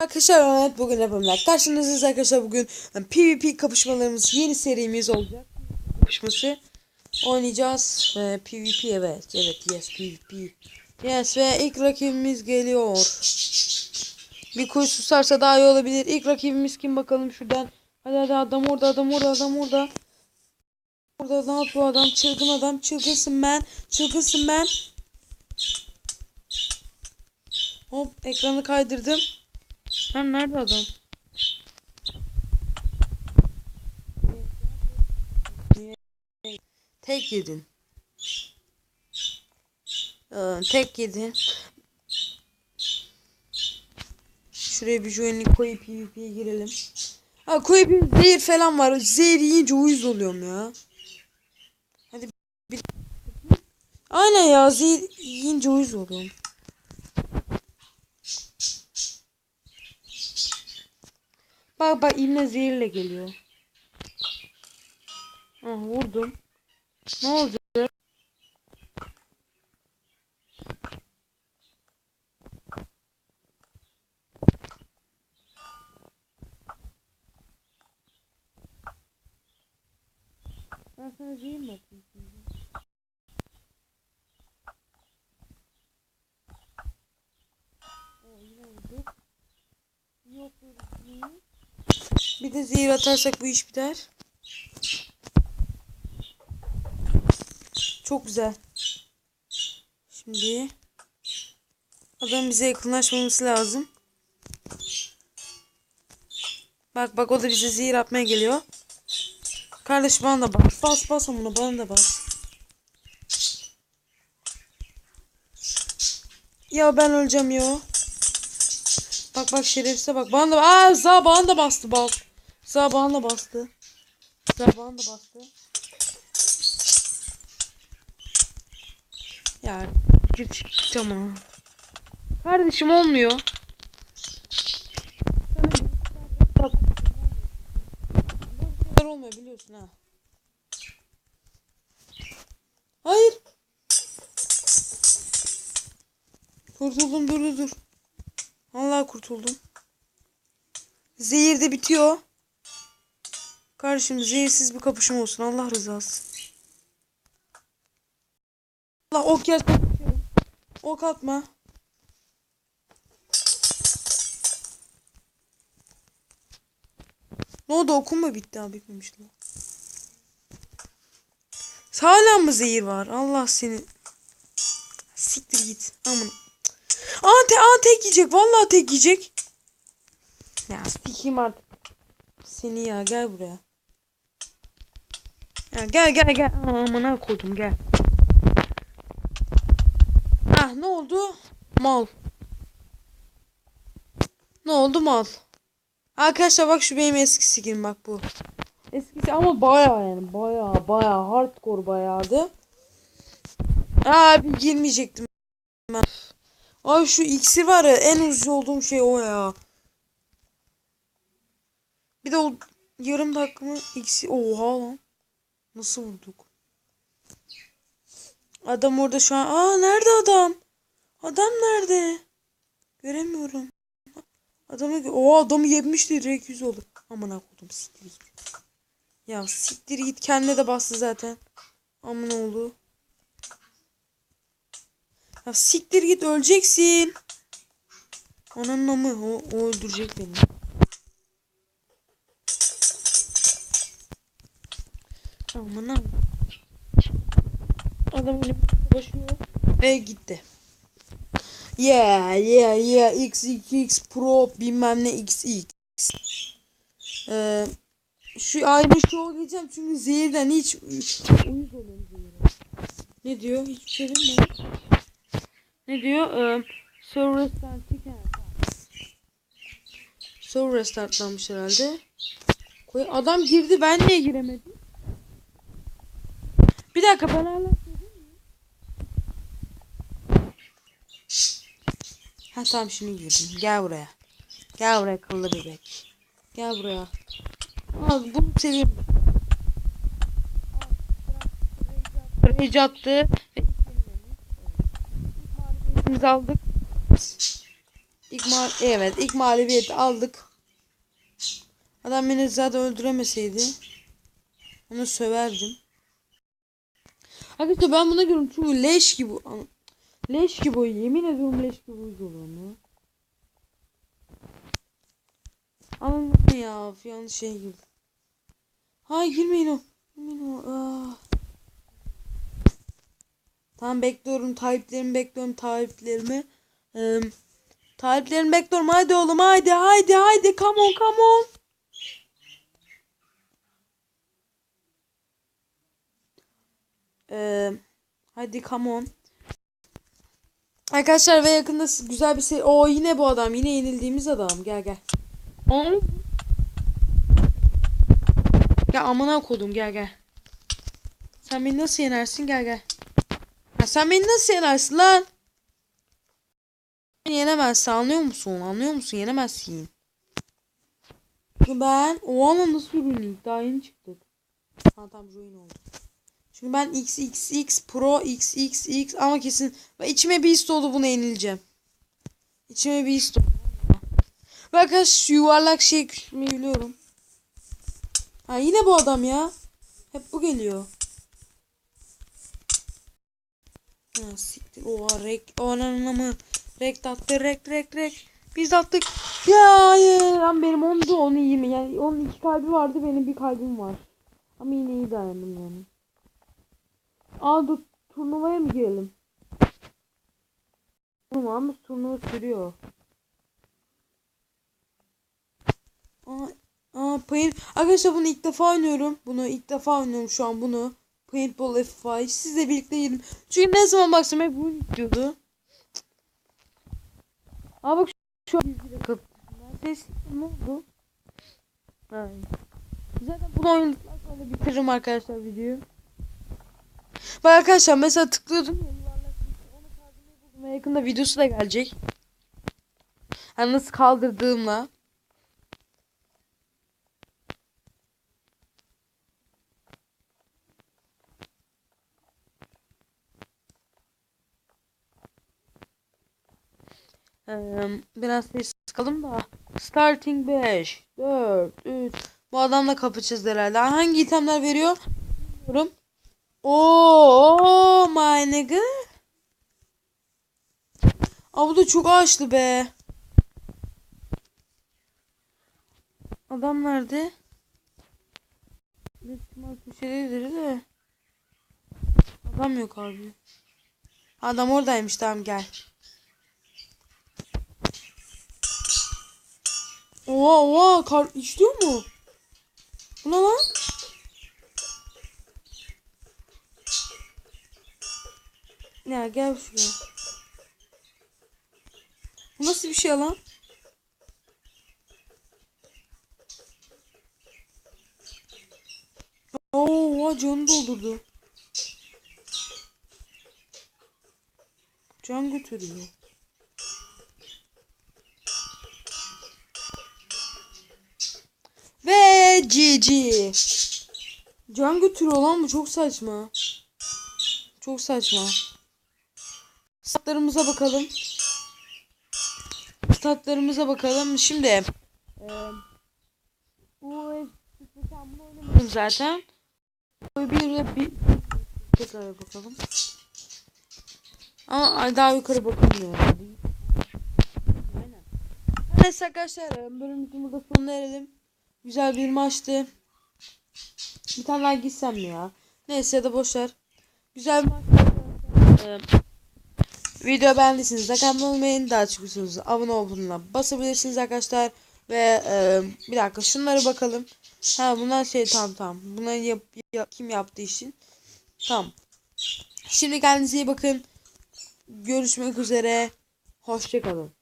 Arkadaşlar evet bugün yapımlar. Karşınızdayız arkadaşlar bugün PvP kapışmalarımız yeni serimiz olacak. Kapışması oynayacağız. Ve PvP evet. Evet yes PvP. Yes ve ilk rakibimiz geliyor. Bir kuş susarsa daha iyi olabilir. İlk rakibimiz kim bakalım şuradan. Hadi hadi adam orada adam orada adam orada. Orada ne yapıyor adam? Çılgın adam. Çılgınsın ben. Çılgınsın ben. Hop ekranı kaydırdım. Lan nerede adam? Tek yedin. Ee, tek yedin. Şuraya bir join'i koyup PvP'ye girelim. Ha koyup zehir falan var. Zehir yiyince uyuz oluyorum ya. Hadi bir... Aynen ya zehir yiyince uyuz oluyorum. Bak bak İbne zehirle geliyor. Ah vurdum. Ne olacak? Ben sana zehir mi şimdi? Oo, yine vurduk. Yok böyle zehir. Bir de zehir atarsak bu iş biter. Çok güzel. Şimdi adam bize yakınlaşmamız lazım. Bak bak o da bize zehir atmaya geliyor. Kardeş bana da bas. Bas bas onu bana da bas. Ya ben öleceğim ya. Bak bak şerefsize bak. Bana da Aa Za bana da bastı bak. Da bastı. Da bastı. Ya git ona. Kardeşim olmuyor. Böyle olmuyor biliyorsun ha. Hayır. Kurtuldum dur dur dur. Allah kurtuldum. Zehir de bitiyor. Kardeşim zehirsiz bir kapışma olsun. Allah rızası. Allah ok yer kapışıyorum. Ok atma. Ne oldu okum mu bitti abi bitmemiş lan. Hala mı zehir var? Allah seni. Siktir git. Aman. Aa, te aa tek yiyecek. Vallahi tek yiyecek. Ya sikeyim artık. Seni ya gel buraya. Gel gel gel. Amına koydum gel. Ah ne oldu? Mal. Ne oldu mal? Arkadaşlar bak şu benim eski skin bak bu. Eskisi ama baya yani baya baya hardcore bayağıdı. Abi girmeyecektim ben. Abi şu iksir var ya en ucuz olduğum şey o ya. Bir de o yarım dakika mı iksir. Oha lan. Nasıl vurduk? Adam orada şu an. Aa nerede adam? Adam nerede? Göremiyorum. Adamı o adamı yemişti direkt yüz oldu. Aman akıllım siktir git. Ya siktir git kendine de bastı zaten. Aman oğlu. Ya siktir git öleceksin. Ananın amı o, o öldürecek beni. Aman am. Adam öyle başlıyor. Ve gitti. Yeah yeah yeah XX Pro bilmem ne XX. Ee, şu aynı şovu geçeceğim çünkü zehirden hiç uyuz oluyorum zehire. Ne diyor? Hiçbir şey bilmiyorum. Ne diyor? Ee, server restart Server restartlanmış herhalde. Koy adam girdi ben niye giremedim? Bir dakika ben hala Ha tamam şimdi girdim. Gel buraya. Gel buraya kıllı bebek. Gel buraya. Al bunu seveyim. Rage attı. Biz aldık. İlk ma evet ilk mağlubiyeti aldık. Adam beni zaten öldüremeseydi. Onu söverdim. Arkadaşlar ben buna görüyorum çünkü leş gibi. Leş gibi oyun. Yemin ediyorum leş gibi oyun ya. Ama ya? Yanlış şey gibi. Hayır girmeyin o. Girmeyin o. Ah. Tamam bekliyorum. Taahhütlerimi bekliyorum. Taahhütlerimi. Ee, taahhütlerimi bekliyorum. Hadi oğlum. Haydi haydi haydi. Come on come on. Ee, hadi come on. Arkadaşlar ve yakında güzel bir şey. O yine bu adam. Yine yenildiğimiz adam. Gel gel. Aa. Ya amına kodum gel gel. Sen beni nasıl yenersin gel gel. Ha, sen beni nasıl yenersin lan? Yenemezsin anlıyor musun? Anlıyor musun? Yenemezsin. Ben o an nasıl ruin daha yeni çıktık. Ha tamam ruin oldu. Çünkü ben XXX Pro XXX ama kesin ve içime bir his oldu buna yenileceğim. İçime bir his oldu. Ve arkadaşlar şu yuvarlak şey küçülmeyi biliyorum. Ha yine bu adam ya. Hep bu geliyor. Ha siktir. Oha rek. Oha mı? Rek attı rek rek rek. Biz attık. Ya hayır. Lan benim onda onu iyi mi? Yani onun iki kalbi vardı benim bir kalbim var. Ama yine iyi dayandım yani. Aa dur turnuvaya mı girelim? Turnuvamız turnuva sürüyor. Aa, aa paint. Arkadaşlar bunu ilk defa oynuyorum. Bunu ilk defa oynuyorum şu an bunu. Paintball F5. Sizle birlikte yedim. Çünkü ne zaman baksam hep bunu istiyordu. Aa bak şu an. Ses ne oldu? Ay. Zaten bunu oynadıktan sonra bitiririm arkadaşlar videoyu. Bak arkadaşlar mesela tıklıyordum ya yakında videosu da gelecek. Yani nasıl kaldırdığımla. Biraz sessiz kalın da. Starting 5, 4, 3. Bu adamla kapışacağız herhalde. Hangi itemler veriyor? Bilmiyorum. Oo, my nigga. Da çok ağaçlı be. Adam nerede? Büyük ihtimal köşededir de. Adam yok abi. Adam oradaymış tamam gel. Oha oha kar işliyor mu? Bu ne lan? Ya gel şuraya. Bu nasıl bir şey lan? Oo, canı doldurdu. Can götürüyor. Ve GG. Can götürüyor lan bu çok saçma. Çok saçma. Statlarımıza bakalım. Statlarımıza bakalım. Şimdi e, bu oynamadım zaten. Bu bir de bir tekrar bakalım. Ama daha yukarı bakamıyorum. Aynen. Neyse arkadaşlar bölümümüzün burada sonuna erelim. Güzel bir maçtı. Bir tane daha gitsem mi ya? Neyse ya da boşver. Güzel bir maçtı. Ee, video beğendiyseniz abone olmayı daha çok istiyorsanız abone ol butonuna basabilirsiniz arkadaşlar. Ve e, bir dakika şunlara bakalım. Ha bunlar şey tamam tamam. Bunları yap, yap, kim yaptığı için. Tamam. Şimdi kendinize iyi bakın. Görüşmek üzere. Hoşçakalın.